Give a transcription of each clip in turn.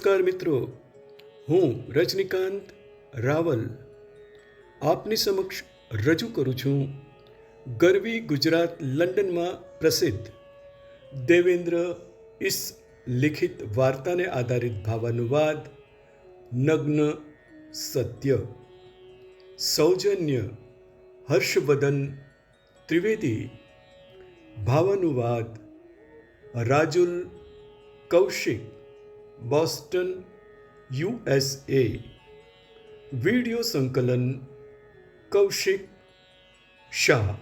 નમસ્કાર મિત્રો, હું રજનીકાંત રાવલ. આપની સમક્ષ રજૂ કરું છું ગરવી ગુજરાત લંડનમાં પ્રસિદ્ધ દેવેન્દ્ર ઈસ લિખિત વાર્તાને આધારિત ભાવાનુવાદ, નગ્ન સત્ય, સૌજન્ય હર્ષવદન ત્રિવેદી, ભાવાનુવાદ, Rajul Kaushik Boston USA video સંકલન કૌશિક શાહ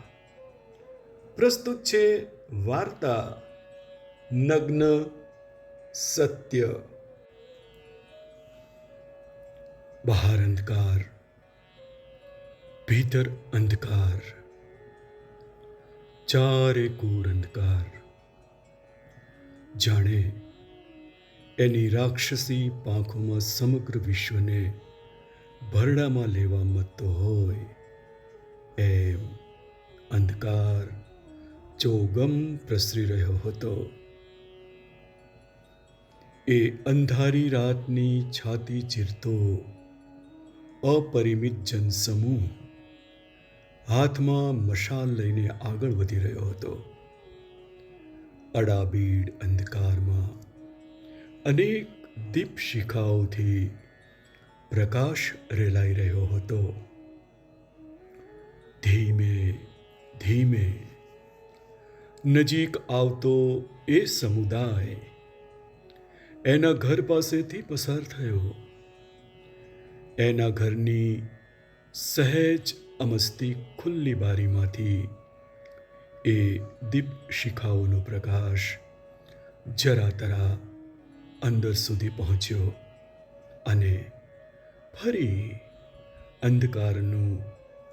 પ્રસ્તુત છે વાર્તા નગ્ન સત્ય બહાર અંધકાર ભીતર અંધકાર ચારે કૂર અંધકાર જાણે એની રાક્ષસી પાંખોમાં સમગ્ર વિશ્વને ભરડામાં લેવા મતતો હોય. એમ અંધકાર ચોગમ પ્રસરી રહ્યો હતો. એ અંધારી રાતની છાતી ચીરતો અપરિમિત જનસમૂહ હાથમાં મશાલ લઈને આગળ વધી રહ્યો હતો. અડાબીડ અંધકારમાં અનેક દીપશિખાઓથી પ્રકાશ રેલાઈ રહ્યો હતો. ધીમે ધીમે નજીક આવતો એ સમુદાય એના ઘર પાસેથી પસાર થયો. એના ઘરની સહેજ અમસ્તી ખુલ્લી બારીમાંથી એ દીપ શિખાઓનો પ્રકાશ જરા તરા અંદર સુધી પહોંચ્યો અને ફરી અંધકારનું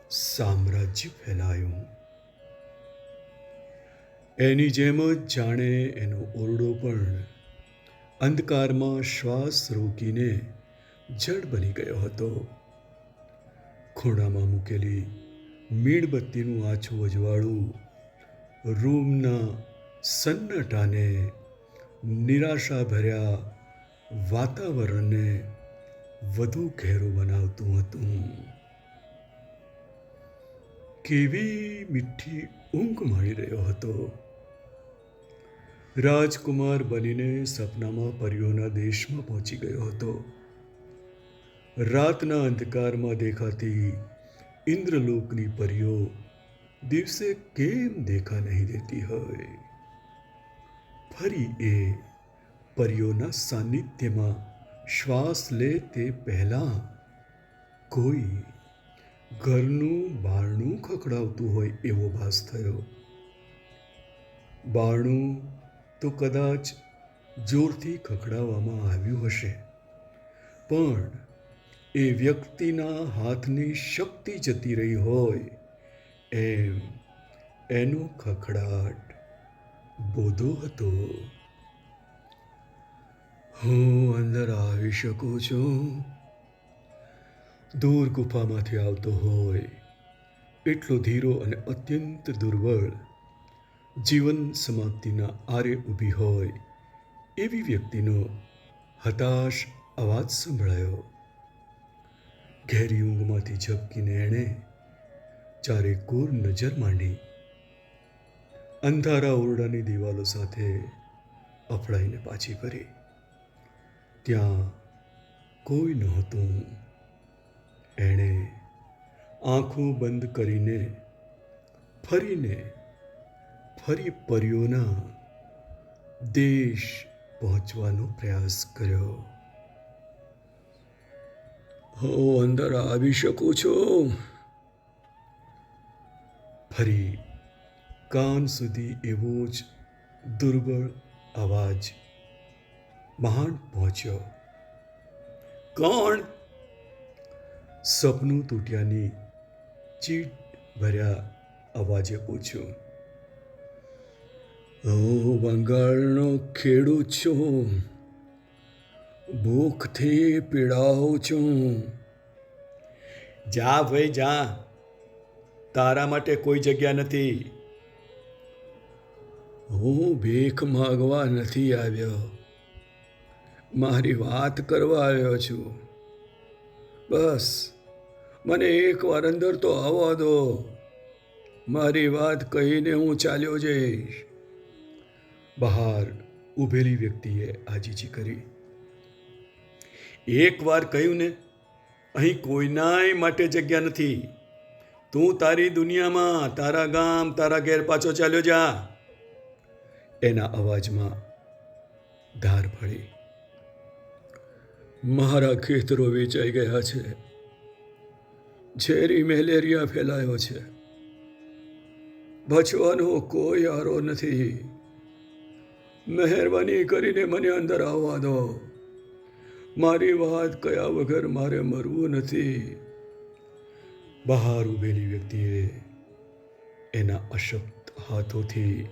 સામ્રાજ્ય ફેલાયું. એની જેમ જ જાણે એનો ઓરડો પણ અંધકારમાં શ્વાસ રોકીને જડ બની ગયો હતો. ખૂણામાં મૂકેલી મીણબત્તીનું આછું અજવાળું રૂમના સન્નાટાને નિરાશા ભર્યા વાતાવરણને વધુ ઘેરું બનાવતું હતું. કેવી મીઠી ઊંઘ મળી રહ્યો હતો. રાજકુમાર બનીને સપનામાં પરીઓના દેશમાં પહોંચી ગયો હતો. રાતના અંધકારમાં દેખાતી ઇન્દ્રલોકની પરીઓ દિવસે કેમ દેખા નહીં દેતી હોય? ફરી એ પરીઓના સાનિધ્યમાં શ્વાસ લે તે પહેલાં કોઈ ઘરનું બારણું ખખડાવતું હોય એવો ભાસ થયો. બારણું તો કદાચ જોરથી ખખડાવવામાં આવ્યું હશે, પણ એ વ્યક્તિના હાથની શક્તિ જતી રહી હોય એમ એનો ખખડાટ બોધો હતો. હું અંદર આવી શકું છું. દૂર ગુફામાંથી આવતો હોય, એટલો ધીરો અને અત્યંત દુર્બળ. જીવન સમાપ્તિના આરે ઊભી હોય, એવી વ્યક્તિનો હતાશ અવાજ સંભળાયો. ઘેરી ઊંઘમાંથી ઝબકીને એણે ચારે કોર નજર માંડી. અંધારા ઓરડાની દિવાલો સાથે અફડાઈને પાછી ફરી. ત્યાં કોઈ નહોતું. એણે આંખો બંધ કરીને ફરીને ફરી પરીઓના દેશ પહોંચવાનો પ્રયાસ કર્યો. હું અંદર આવી શકું છું. ફરી કાન સુધી એવો જ દુર્બળ અવાજ મહાન પહોંચ્યો. કોણ? સપનું તૂટ્યાની ચીટ ભર્યા અવાજે પૂછ્યું. હું બંગાળનો ખેડૂત છું. ભૂખથી પીડાઉં છું. જા ભાઈ, જા. તારા માટે કોઈ જગ્યા નથી. હું ભીખ માગવા નથી આવ્યો. મારી વાત કરવા આવ્યો છું. બસ, મને એકવાર અંદર તો આવવા દો. મારી વાત કહીને હું ચાલ્યો જઈશ. બહાર ઊભેલી વ્યક્તિએ આજીજી કરી. એકવાર કહ્યું ને, અહીં કોઈનાય માટે જગ્યા નથી. તું તારી દુનિયામાં તારા ગામ તારા ઘેર પાછો ચાલ્યો જા. એના અવાજમાં ધાર પડી. મારા ખેતરો વેચાઈ ગયા છે. ઝેરી મેલેરિયા ફેલાયો છે. બચવાનો કોઈ આરો નથી. મહેરબાની કરીને મને અંદર આવવા દો. મારી વાત કયા વગર મારે મરવું નથી. બહાર ઊભેલી વ્યક્તિએ એના અશક્ત હાથોથી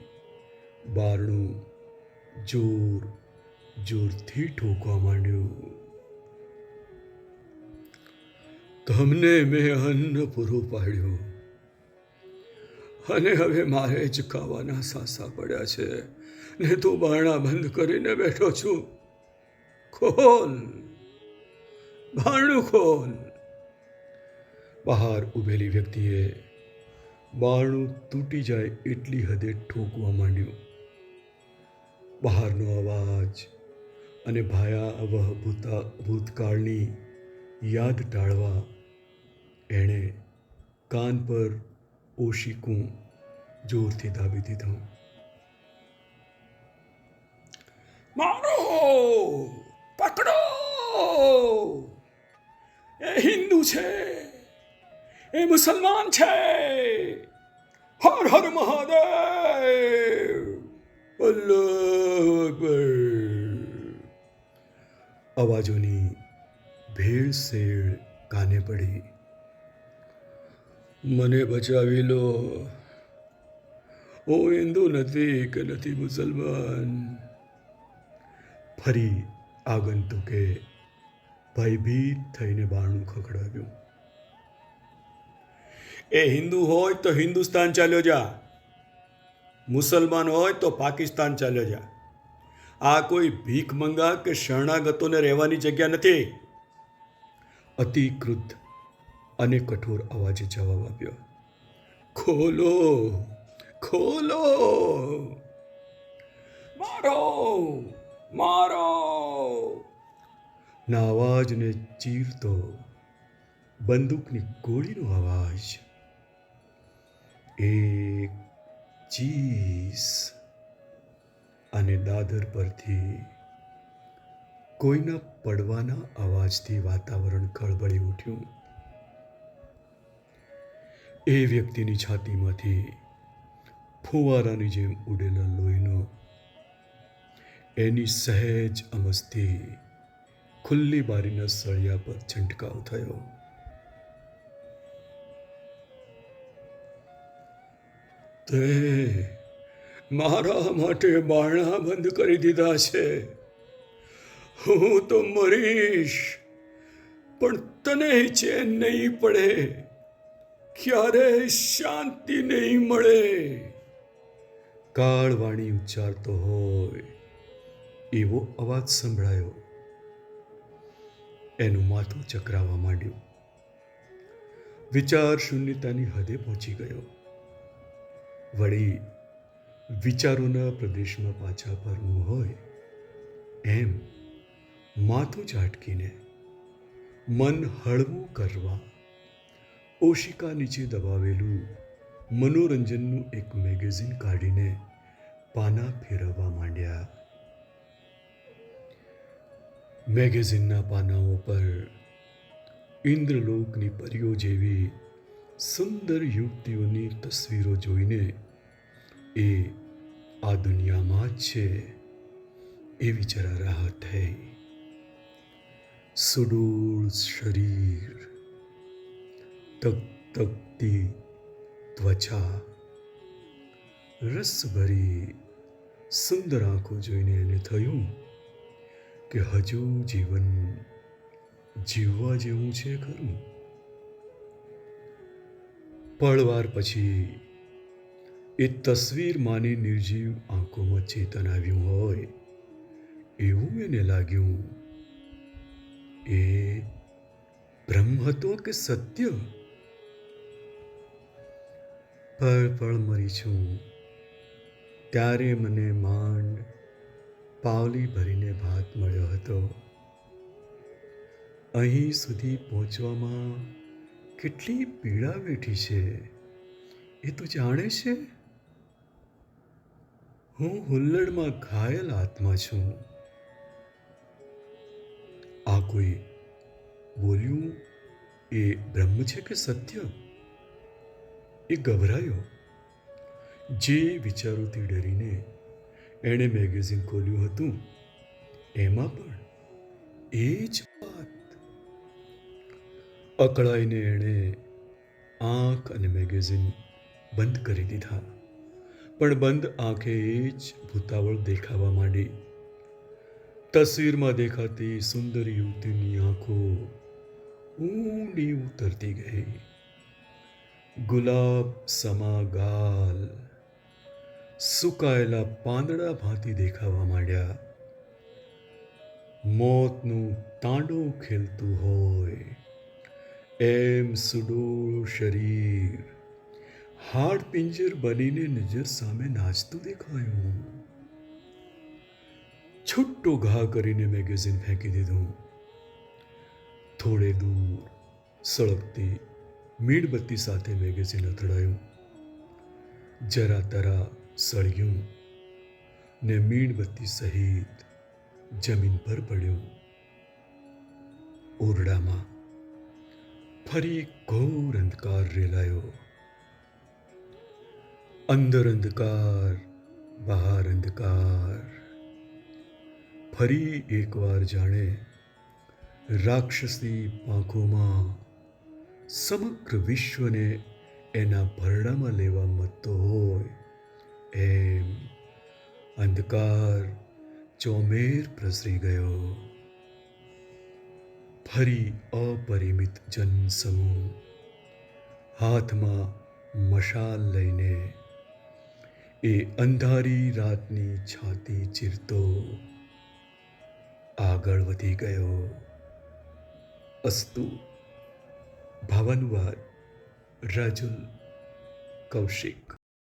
બારણું જોર, જોરથી ઠોકવા માંડ્યું. તમને મેં અન્ન પૂરું પાડ્યું અને હવે મારે જ ખાવાના સાસા પડ્યા છે. ને તું બારણા બંધ કરીને બેઠો છું. ખોલ, બારણું ખોલ. બહાર ઊભેલી વ્યક્તિએ બારણું તૂટી જાય એટલી હદે ઠોકવા માંડ્યું. બહારનો અવાજ અને ભયાવહ ભૂતા, ભૂતકાળની યાદ ટાળવા એણે કાન પર ઓશિકું જોરથી દાબી દીધું. મારો, પકડો! એ હિન્દુ છે, એ મુસલમાન છે, હર હર મહાદેવ! અલ્લાહ અકબર. અવાજોની ભેળસેળ કાને પડી? મને બચાવી લો. હું હિન્દુ નથી કે નથી મુસલમાન. ફરી આગંતુકે ભયભીત થઈને બારણું ખખડાવ્યું. એ હિન્દુ હોય તો હિન્દુસ્તાન ચાલ્યો જા. મુસલમાન હોય તો પાકિસ્તાન ચાલ્યો જા. આ કોઈ ભીખ મંગા કે શરણાગતોને રહેવાની જગ્યા નથી? અતિ ક્રુદ્ધ અને કઠોર અવાજે જવાબ આપ્યો, ખોલો ખોલો! મારો મારો! ના અવાજને ચીરતો બંદૂકની ગોળીનો અવાજ. એક ચીસ અને દાદર પરથી કોઈના પડવાના અવાજથી વાતાવરણ ખળબળી ઉઠ્યું. એ વ્યક્તિની છાતીમાંથી ફુવારાની જેમ ઉડેલા લોહીનો એની સહેજ અમસ્તી ખુલ્લી બારીના સળિયા પર છંટકાવ થયો. તે મારા માટે બારણા બંધ કરી દીધા છે. હું તો મરીશ, પણ તને ચેન નહીં પડે. ક્યારે શાંતિ નહીં મળે. કાળવાણી ઉચ્ચારતો હોય એવો અવાજ સંભળાયો. એનું માથું ચકરાવા માંડ્યું. વિચાર શૂન્યતાની હદે પહોંચી ગયો. વળી વિચારોના પ્રદેશમાં પાછા ફરવું હોય, એમ માથું ઝાટકીને મન હળવું કરવા, ઓશિકા નીચે દબાવેલું મનોરંજનનું એક મેગેઝિન કાઢીને પાના ફેરવવા માંડ્યા. મેગેઝિનના પાનાઓ પર ઇન્દ્રલોકની પરીઓ જેવી સુંદર યુવતીઓની તસવીરો જોઈને એ આ દુનિયામાં જ છે. એવી જરા રાહત થઈ સુડૂળ શરીર તક તકતી ત્વચા, રસભરી સુંદર આંખો જોઈને એને થયું કે હજુ જીવન જીવવા જેવું છે ખરું. પળવાર પછી એ તસવીર માની નિર્જીવ આંખોમાં ચેતન આવ્યું હોય, એવું એને લાગ્યું. એ બ્રહ્મ હતો કે સત્ય? પળ પળ મરી છું. ત્યારે મને માંડ પાવલી ભરીને ભાત મળ્યો હતો. અહીં સુધી પહોંચવામાં કેટલી પીડા વેઠી છે, એ તું જાણે છે? હું હુલ્લડમાં ઘાયલ આત્મા છું. આ કોઈ બોલ્યું એ બ્રહ્મ છે કે સત્ય? એ ગભરાયો. જે વિચારોથી ડરીને એણે મેગેઝિન ખોલ્યું હતું, એમાં પણ એ જ વાત. અકળાઈને એણે આંખ અને મેગેઝિન બંધ કરી દીધા. પણ બંધ આંખે જ ભૂતાવળ દેખાવા માંડી. તસવીરમાં દેખાતી સુંદર યુવતીની આંખો ઊંડી ઉતરતી ગઈ. ગુલાબ સમા ગાલ સુકાયેલા પાંદડા ભાંતી દેખાવા માંડ્યા. મોતનું તાંડો ખેલતું હોય એમ સુડોળ શરીર હાડ પિંજર બનીને નજર સામે નાચતું દેખાયું. છુટ્ટો ઘા કરીને મેગેઝિન ફેંકી દીધું. થોડે દૂર સળગતી મીણબત્તી સાથે મેગેઝિન અથડાયું. જરા તરા સળગ્યું ને મીણબત્તી સહિત જમીન પર પડ્યું. ઓરડામાં ફરી ઘોર અંધકાર રેલાયો. અંદર અંધકાર, બહાર અંધકાર. ફરી એકવાર જાણે રાક્ષસી પાંખોમાં સમગ્ર વિશ્વને એના ભરડામાં લેવા મતો હોય, એમ અંધકાર ચોમેર પ્રસરી ગયો. ફરી અપરિમિત જનસમૂહ હાથમાં મશાલ લઈને એ અંધારી રાતની છાતી ચીરતો. આગળ વધી ગયો. અસ્તુ ભાવાનુવાદ રાજુલ કૌશિક.